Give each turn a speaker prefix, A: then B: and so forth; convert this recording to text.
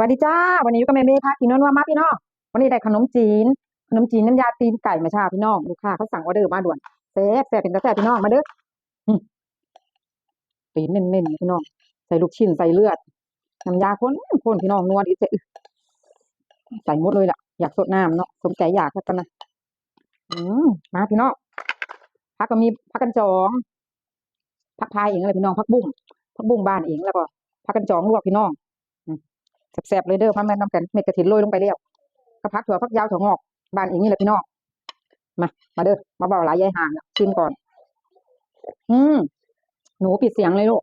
A: วัสดีจ้า วันนี้อยู่กับแม่เมย์ค่ะกินนัวๆมาพี่น้องวันนี้ได้ขนมจีน ขนมจีนน้ำยาตีนไก่มาชาพี่น้องลูกค้าเขาสั่งออเดอร์มาด่วนแซ่บแซ่บเป็นกระแซ่บพี่น้องมาเด้อตีนเน้นๆพี่น้องใส่ลูกชิ้นใส่เลือดน้ำยาข้นข้นพี่น้องนัวดีเจ๊ใส่หมดเลยล่ะอยากสดน้ำเนาะสมใจอยากแล้วกันนะอืมมาพี่น้องพักก็มีพักกันจองพักพายเองอะไรพี่น้องพักบุ้งพักบุ้งบ้านเองแล้วก็พักกันจองลวกพี่น้อง แสบๆเลยเด้อพ่อแม่น้ำกันเม็ดกระถินโรยลงไปแล้วก็พักถั่วพักยาวถั่วงอกบานเองนี่แหละพี่น้องมา มาเด้อมาเบาหลายยายห่างชิมก่อน อืมหนูปิดเสียงเลยลูก